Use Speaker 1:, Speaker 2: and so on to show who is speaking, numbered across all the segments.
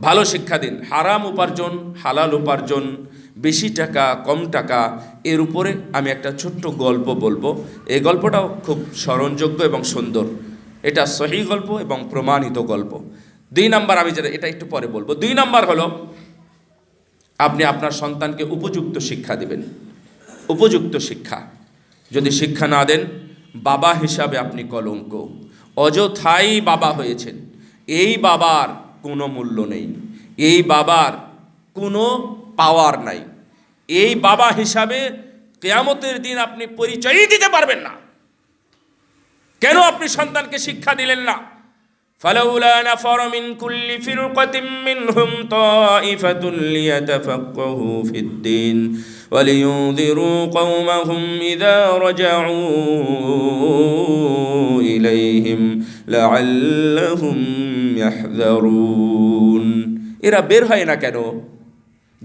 Speaker 1: ভালো শিক্ষা দিন। হারাম উপার্জন, হালাল উপার্জন, বেশি টাকা, কম টাকা, এর উপরে আমি একটা ছোট্ট গল্প বলব। এই গল্পটাও খুব স্মরণযোগ্য এবং সুন্দর। এটা সহি গল্প এবং প্রমাণিত গল্প। দুই নাম্বার আমি যেটা, এটা একটু পরে বলব। দুই নাম্বার হলো, আপনি আপনার সন্তানকে উপযুক্ত শিক্ষা দিবেন। উপযুক্ত শিক্ষা। যদি শিক্ষা না দেন, বাবা হিসাবে আপনি কলঙ্ক। অযথাই বাবা হয়েছেন। এই বাবার কোনো মূল্য নেই এই বাবার কোনো পাওয়ার নাই এই বাবা হিসাবে কেয়ামতের দিন আপনি পরিচয়ই দিতে পারবেন না কেন আপনি সন্তানকে শিক্ষা দিলেন না فلولا نفر من كل فرقة منهم طائفة ليتفقهوا في الدين ولينذروا قومهم إذا رجعوا إليهم এরা বের হয় না কেন?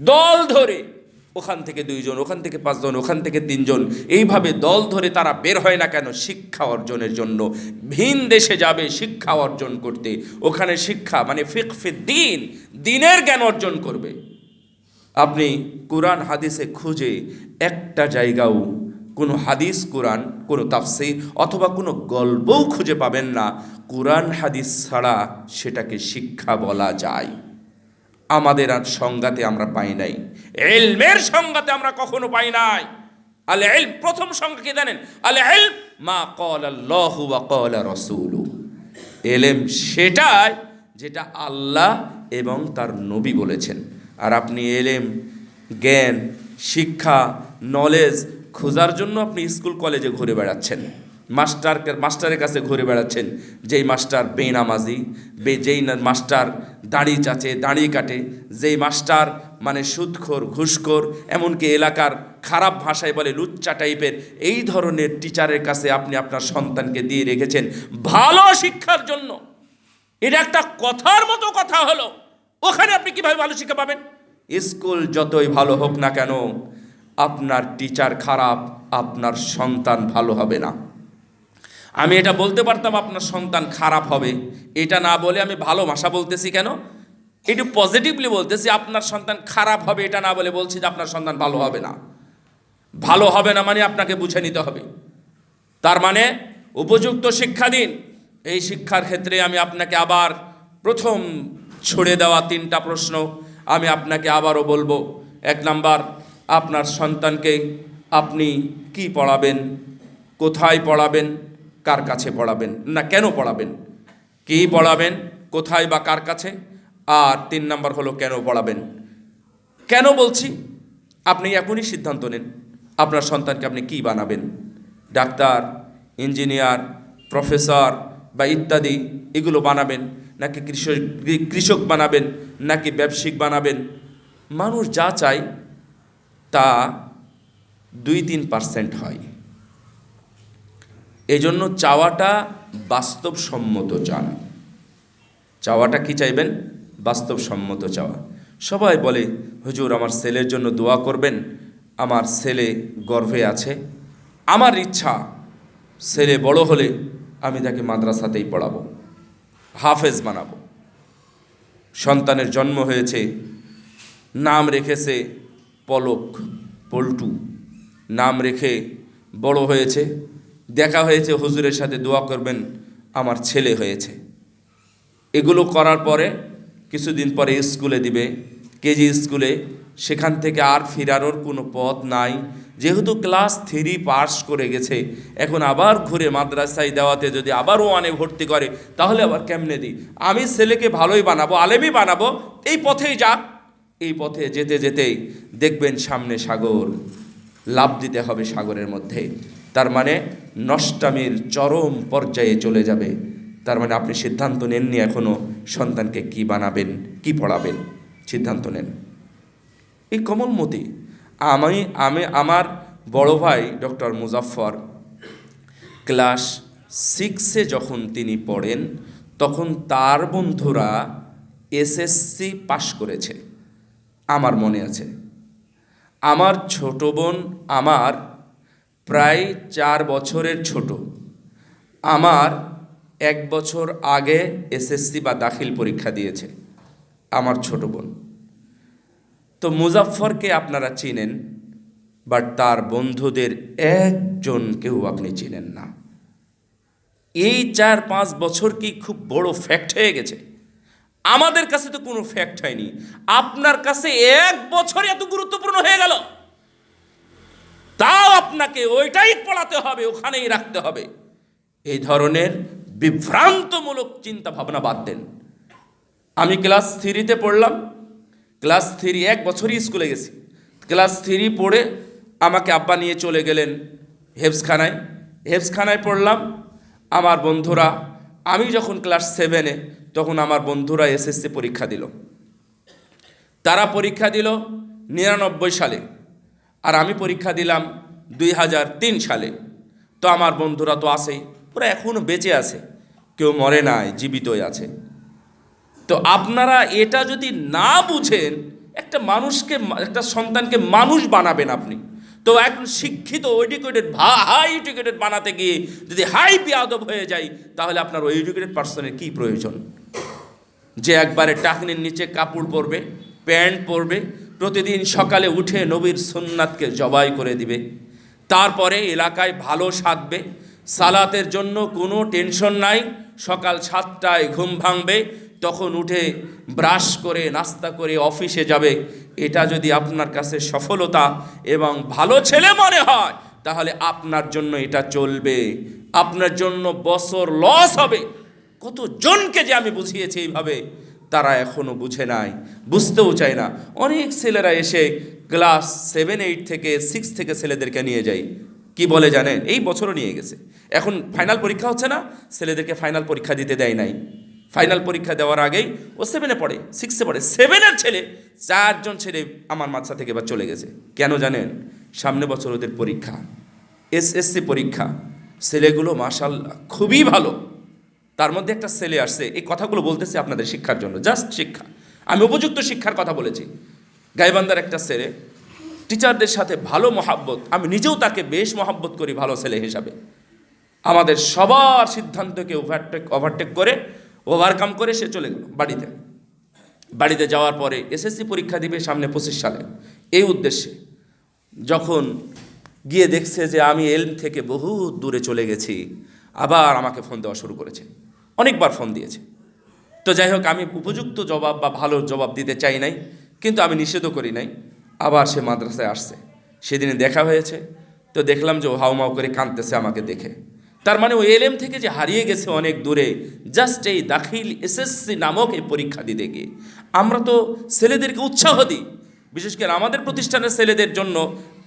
Speaker 1: দল ধরে। ওখান থেকে দুইজন, ওখান থেকে পাঁচজন, ওখান থেকে তিনজন। এইভাবে দল ধরে তারা বের হয় না কেন? শিক্ষা অর্জনের জন্য। ভিন দেশে যাবে শিক্ষা অর্জন করতে। ওখানে শিক্ষা মানে ফিকফে দিন দিনের জ্ঞান অর্জন করবে। আপনি কোরআন, হাদিসে খুঁজে একটা জায়গাও কোনো হাদিস, কোরআন, কোনো তাফসির অথবা কোনো গল্পও খুঁজে পাবেন না। কোরআন হাদিস ছাড়া সেটাকে শিক্ষা বলা যায়। আমাদের আর সংজ্ঞাতে আমরা পাই নাই। এলমের সংজ্ঞাতে আমরা কখনো পাই নাই। আলে এল প্রথম সংজ্ঞা কি জানেন? আলে এল মা কল আল্লাহ ওয়া কল রসুল এলেম সেটাই যেটা আল্লাহ এবং তার নবী বলেছেন। আর আপনি এলেম জ্ঞান, শিক্ষা, নলেজ খোঁজার জন্য আপনি স্কুল কলেজে ঘুরে বেড়াচ্ছেন। মাস্টার মাস্টারের কাছে ঘুরে বেড়াচ্ছেন। যেই মাস্টার বেনামাজি, বে, যেই মাস্টার দাড়ি চাচে, দাড়ি কাটে, যেই মাস্টার মানে সুদখোর, ঘুষখোর, এমনকি এলাকার খারাপ ভাষায় বলে লুচ্চা টাইপের, এই ধরনের টিচারের কাছে আপনি আপনার সন্তানকে দিয়ে রেখেছেন ভালো শিক্ষার জন্য। এটা একটা কথার মতো কথা হলো। ওখানে আপনি কীভাবে ভালো শিক্ষা পাবেন? স্কুল যতই ভালো হোক না কেন আপনার টিচার খারাপ, আপনার সন্তান ভালো হবে না। আমি এটা বলতে পারতাম আপনার সন্তান খারাপ হবে। এটা না বলে আমি ভালো ভাষা বলতেছি কেন? একটু পজিটিভলি বলতেছি, আপনার সন্তান খারাপ হবে এটা না বলে বলছি যে আপনার সন্তান ভালো হবে না। ভালো হবে না মানে আপনাকে বুঝে নিতে হবে। তার মানে উপযুক্ত শিক্ষা দিন। এই শিক্ষার ক্ষেত্রে আমি আপনাকে আবার প্রথম ছড়ে দেওয়া তিনটা প্রশ্ন আমি আপনাকে আবারও বলব। এক নাম্বার আপনার সন্তানকে আপনি কি পড়াবেন? কোথায় পড়াবেন? কার কাছে পড়াবেন? না, কেন পড়াবেন? কি পড়াবেন? কোথায় বা কার কাছে? আর তিন নম্বর হলো কেন পড়াবেন? কেন বলছি? আপনি এখনই সিদ্ধান্ত নেন। আপনার সন্তানকে আপনি কি বানাবেন? ডাক্তার, ইঞ্জিনিয়ার, প্রফেসর বা ইত্যাদি এগুলো বানাবেন? নাকি কৃষক কৃষক বানাবেন? নাকি ব্যবসায়িক বানাবেন? মানুষ যা চায় তা দুই তিন পার্সেন্ট হয়। এই জন্য চাওয়াটা বাস্তবসম্মত চান। চাওয়াটা কি চাইবেন? বাস্তবসম্মত চাওয়া। সবাই বলে, হুজুর, আমার ছেলের জন্য দোয়া করবেন। আমার ছেলে গর্ভে আছে। আমার ইচ্ছা, ছেলে বড় হলে আমি তাকে মাদ্রাসাতেই পড়াবো, হাফেজ বানাবো। সন্তানের জন্ম হয়েছে, নাম রেখেছে পলক, পল্টু, নাম রেখে বড় হয়েছে। দেখা হয়েছে, হুজুরের সাথে দোয়া করবেন, আমার ছেলে হয়েছে। এগুলো করার পরে কিছুদিন পরে স্কুলে দিবে। কেজি স্কুলে, সেখান থেকে আর ফিরানোর কোনো পথ নাই। যেহেতু ক্লাস থ্রি পাস করে গেছে, এখন আবার ঘুরে মাদ্রাসায় দেওয়াতে যদি আবার ওয়ানে ভর্তি করে, তাহলে আবার কেমনে দিই? আমি ছেলেকে ভালোই বানাবো, আলেমই বানাবো, এই পথেই যাক। এই পথে যেতে যেতেই দেখবেন সামনে সাগর। লাভ দিতে হবে সাগরের মধ্যে। তার মানে নষ্টামির চরম পর্যায়ে চলে যাবে। তার মানে আপনি সিদ্ধান্ত নেননি এখনও সন্তানকে কি বানাবেন, কি পড়াবেন? সিদ্ধান্ত নেন। এই কমলমতি, আমি আমি আমার বড় ভাই ডক্টর মুজাফফর, ক্লাস সিক্সে যখন তিনি পড়েন, তখন তার বন্ধুরা এসএসসি পাশ করেছে। আমার মনে আছে। আমার ছোট বোন আমার প্রায় চার বছরের ছোট। আমার এক বছর আগে এসএসসি বা দাখিল পরীক্ষা দিয়েছে আমার ছোট বোন। তো মুজাফফরকে আপনারা চিনেন, বাট তার বন্ধুদের একজনকেও আপনি চিনেন না। এই চার পাঁচ বছর কি খুব বড় ফ্যাক্ট হয়ে গেছে? আমাদের কাছে তো কোনো ফ্যাক্ট হয়নি। আপনার কাছে এক বছর এত গুরুত্বপূর্ণ হয়ে গেল। তাও আপনাকে ওইটাই পড়াতে হবে, ওখানেই রাখতে হবে। এই ধরনের বিভ্রান্তমূলক চিন্তা ভাবনা বাদ দেন। আমি ক্লাস থ্রিতে পড়লাম। ক্লাস থ্রি এক বছরই স্কুলে গেছি। ক্লাস থ্রি পড়ে আমাকে আব্বা নিয়ে চলে গেলেন হেফসখানায়। হেফসখানায় পড়লাম। আমার বন্ধুরা, আমি যখন ক্লাস সেভেনে তখন আমার বন্ধুরা এসএসসি পরীক্ষা দিল। তারা পরীক্ষা দিল নিরানব্বই সালে। আর আমি পরীক্ষা দিলাম দুই হাজার তিন সালে। তো আমার বন্ধুরা তো আছেই, ওরা এখনও বেঁচে আছে। কেউ মরে নাই জীবিতই আছে। তো আপনারা এটা যদি না বুঝেন, একটা মানুষকে, একটা সন্তানকে মানুষ বানাবেন আপনি। তো এখন শিক্ষিত এডুকেটেড হাই এডুকেটেড বানাতে গিয়ে যদি হাই বিয়াদব হয়ে যায়, তাহলে আপনার ওই এডুকেটেড পার্সনের কী প্রয়োজন? যে একবারে টাকনির নিচে কাপড় পরবে, প্যান্ট পরবে, প্রতিদিন সকালে উঠে নবীর সুন্নাতকে জবাই করে দিবে। তারপরে এলাকায় ভালো সাধবে, সালাতের জন্য কোনো টেনশন নাই, সকাল সাতটায় ঘুম ভাঙবে, তখন উঠে ব্রাশ করে, নাস্তা করে অফিসে যাবে। এটা যদি আপনার কাছে সফলতা এবং ভালো ছেলে মনে হয়, তাহলে আপনার জন্য এটা চলবে। আপনার জন্য বছর লস হবে। কত জনকে যে আমি বুঝিয়েছি এইভাবে, তারা এখনও বুঝে নাই, বুঝতেও চায় না। অনেক ছেলেরা এসে ক্লাস সেভেন, এইট থেকে সিক্স থেকে ছেলেদেরকে নিয়ে যায়। কি বলে জানেন? এই বছরও নিয়ে গেছে। এখন ফাইনাল পরীক্ষা হচ্ছে না, ছেলেদেরকে ফাইনাল পরীক্ষা দিতে দেয় নাই। ফাইনাল পরীক্ষা দেওয়ার আগেই ও সেভেনে পড়ে সিক্সে পড়ে। সেভেনের ছেলে, চারজন ছেলে আমার মাথা থেকে এবার চলে গেছে। কেন জানেন? সামনে বছর ওদের পরীক্ষা, এসএসসি পরীক্ষা। ছেলেগুলো মাসাল্লাহ খুবই ভালো। তার মধ্যে একটা ছেলে আসছে, এই কথাগুলো বলতেছে আপনাদের শিক্ষার জন্য জাস্ট শিক্ষা। আমি উপযুক্ত শিক্ষার কথা বলেছি। গাইবান্দার একটা ছেলে টিচারদের সাথে ভালো মহাব্বত, আমি নিজেও তাকে বেশ মহাব্বত করি ভালো ছেলে হিসাবে। আমাদের সবার সিদ্ধান্তকে ওভারটেক ওভারটেক করে ওভারকাম করে সে চলে গেল বাড়িতে। বাড়িতে যাওয়ার পরে এসএসসি পরীক্ষা দিবে সামনে পঁচিশ সালে। এই উদ্দেশ্যে যখন গিয়ে দেখছে যে আমি এলম থেকে বহু দূরে চলে গেছি, আবার আমাকে ফোন দেওয়া শুরু করেছে। অনেকবার ফোন দিয়েছে। তো যাই হোক আমি উপযুক্ত জবাব বা ভালো জবাব দিতে চাই নাই, কিন্তু আমি নিষেধও করি নাই। আবার সে মাদ্রাসায় আসছে। সেদিনে দেখা হয়েছে। তো দেখলাম যে হাউমাউ করে কাঁদতেছে আমাকে দেখে। তার মানে ও এলএম থেকে যে হারিয়ে গেছে অনেক দূরে জাস্ট এই দাখিল এসএসসি নামক এই পরীক্ষা দিতে গিয়ে। আমরা তো ছেলেদেরকে উৎসাহ দিই। বিশেষ করে আমাদের প্রতিষ্ঠানের ছেলেদের জন্য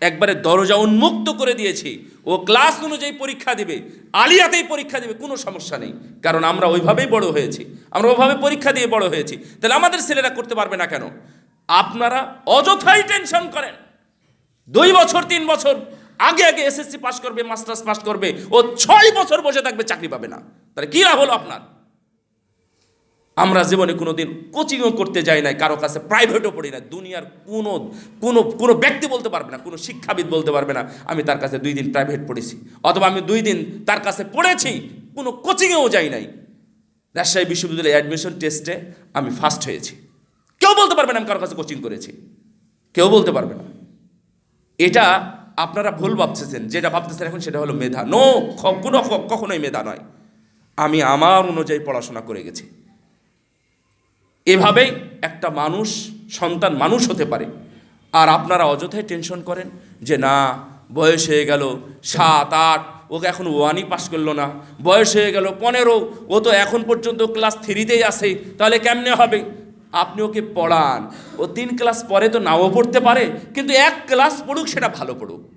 Speaker 1: একবারে দরজা উন্মুক্ত করে দিয়েছি। ও ক্লাস অনুযায়ী পরীক্ষা দিবে। আলিয়াতেই পরীক্ষা দিবে, কোনো সমস্যা নেই। কারণ আমরা ওইভাবেই বড় হয়েছি। আমরা ওইভাবে পরীক্ষা দিয়ে বড় হয়েছি। তাহলে আমাদের ছেলেরা করতে পারবে না কেন? আপনারা অযথাই টেনশন করেন। দুই বছর, তিন বছর আগে আগে এসএসসি পাস করবে মাস্টার্স পাস করবে। ও ছয় বছর বসে থাকবে, চাকরি পাবে না। তাহলে কী লাভ হলো আপনার? আমরা জীবনে কোনো দিন কোচিংও করতে যাই নাই, কারও কাছে প্রাইভেটও পড়ি না দুনিয়ার কোনো কোনো কোনো ব্যক্তি বলতে পারবে না, কোনো শিক্ষাবিদ বলতে পারবে না, আমি তার কাছে দুই দিন প্রাইভেট পড়েছি, অথবা আমি দুই দিন তার কাছে পড়েছি, কোনো কোচিংয়েও যাই নাই। রাজশাহী বিশ্ববিদ্যালয়ে অ্যাডমিশন টেস্টে আমি ফার্স্ট হয়েছি। কেউ বলতে পারবে না আমি কারও কাছে কোচিং করেছি, কেউ বলতে পারবে না। এটা আপনারা ভুল ভাবতেছেন, যেটা ভাবতেছেন এখন সেটা হলো মেধা। নো কোনো কখনোই মেধা নয়। আমি আমার অনুযায়ী পড়াশোনা করে গেছি। এভাবেই একটা মানুষ, সন্তান মানুষ হতে পারে। আর আপনারা অযথাই টেনশন করেন যে, না, বয়স হয়ে গেল সাত, আট, ওকে এখন ওয়ানই পাস করল না। বয়স হয়ে গেল পনেরো, ও তো এখন পর্যন্ত ক্লাস থ্রিতেই আসে তাহলে কেমনে হবে? আপনি ওকে পড়ান। ও তিন ক্লাস পরে তো নাও পড়তে পারে, কিন্তু এক ক্লাস পড়ুক, সেটা ভালো পড়ুক।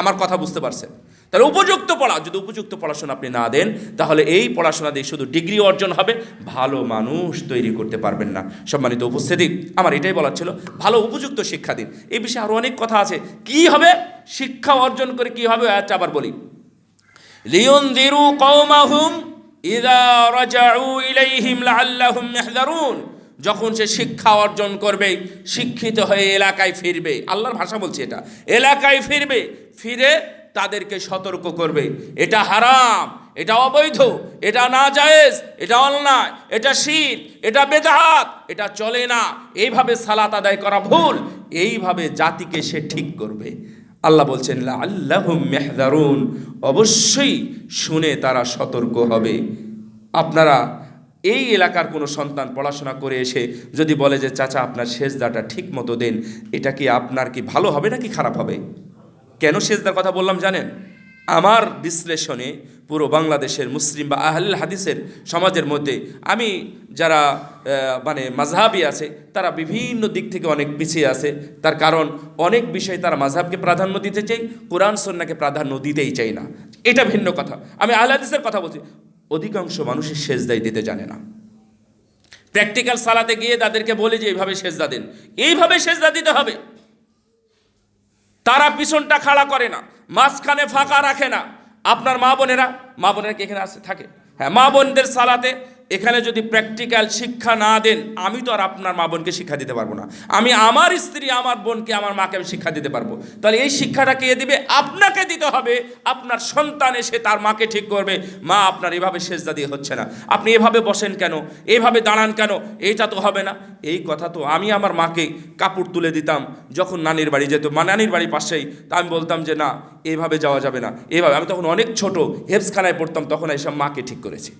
Speaker 1: আমার কথা বুঝতে পারছেন। তাহলে উপযুক্ত পড়া, যদি উপযুক্ত পড়াশোনা আপনি না দেন, তাহলে এই পড়াশোনা দিয়ে শুধু ডিগ্রি অর্জন হবে, ভালো মানুষ তৈরি করতে পারবেন না। সম্মানিত উপস্থিতি, আমার এটাই বলার ছিল, ভালো উপযুক্ত শিক্ষা দিন। এই বিষয়ে আরও অনেক কথা আছে। কি হবে? শিক্ষা অর্জন করে কি হবে? আচ্ছা আবার বলি। লিয়ুনযিরু কওমাহুম ইযা রাজাউ ইলাইহিম লাআল্লাহুম ইয়াহযারুন যখন সে শিক্ষা অর্জন করবে, শিক্ষিত হয়ে এলাকায় ফিরবে। আল্লাহর ভাষা বলছে এটা। এলাকায় ফিরবে, ফিরে তাদেরকে সতর্ক করবে। এটা হারাম, এটা অবৈধ, এটা না জায়েজ এটা অন্যায়, এটা শীত এটা বেদাহাত, এটা চলে না। এইভাবে সালাত আদায় করা ভুল, এইভাবে জাতিকে সে ঠিক করবে। আল্লাহ বলছেন আল্লাহ মেহদারুন অবশ্যই শুনে তারা সতর্ক হবে। আপনারা এই এলাকার কোনো সন্তান পড়াশোনা করে এসে যদি বলে যে, চাচা, আপনার সেজদাটা ঠিক মতো দেন, এটা কি আপনার কি ভালো হবে নাকি খারাপ হবে? কেন সেজদার কথা বললাম জানেন? আমার বিশ্লেষণে পুরো বাংলাদেশের মুসলিম বা আহল হাদিসের সমাজের মধ্যে আমি যারা মানে মাঝহাবি আছে, তারা বিভিন্ন দিক থেকে অনেক পিছিয়ে আছে। তার কারণ অনেক বিষয়ে তারা মাঝহাবকে প্রাধান্য দিতে চাই, কোরআন, সন্নাকে প্রাধান্য দিতেই চাই না। এটা ভিন্ন কথা। আমি আহল হাদিসের কথা বলছি। অধিকাংশ মানুষের সেজদাই দিতে জানে না। প্র্যাকটিক্যাল সালাতে গিয়ে তাদেরকে বলে যে, এইভাবে সেজদা দিন। এইভাবে সেজদা দিতে হবে। তারা পিছনটা খাড়া করে না, মাঝখানে ফাঁকা রাখে না। আপনার মা বোনেরা মা বোনেরা কি এখানে আসে থাকে। হ্যাঁ মা বোনদের সালাতে এখানে যদি প্র্যাকটিক্যাল শিক্ষা না দেন, আমি তো আর আপনার মা বোনকে শিক্ষা দিতে পারব না। আমি আমার স্ত্রী, আমার বোনকে, আমার মাকে আমি শিক্ষা দিতে পারব। তাহলে এই শিক্ষাটা কে দিবে? আপনাকে দিতে হবে। আপনার সন্তান এসে তার মাকে ঠিক করবে। মা, আপনার এভাবে সেজদা দিয়ে হচ্ছে না। আপনি এভাবে বসেন কেন? এভাবে দাঁড়ান কেন? এইটা তো হবে না। এই কথা তো আমি আমার মাকে কাপড় তুলে দিতাম যখন নানির বাড়ি যেত। মা, নানির বাড়ি পাশেই। তা আমি বলতাম যে, না, এভাবে যাওয়া যাবে না। এভাবে আমি তখন অনেক ছোট হেফসখানায় পড়তাম। তখন এইসব মাকে ঠিক করেছি।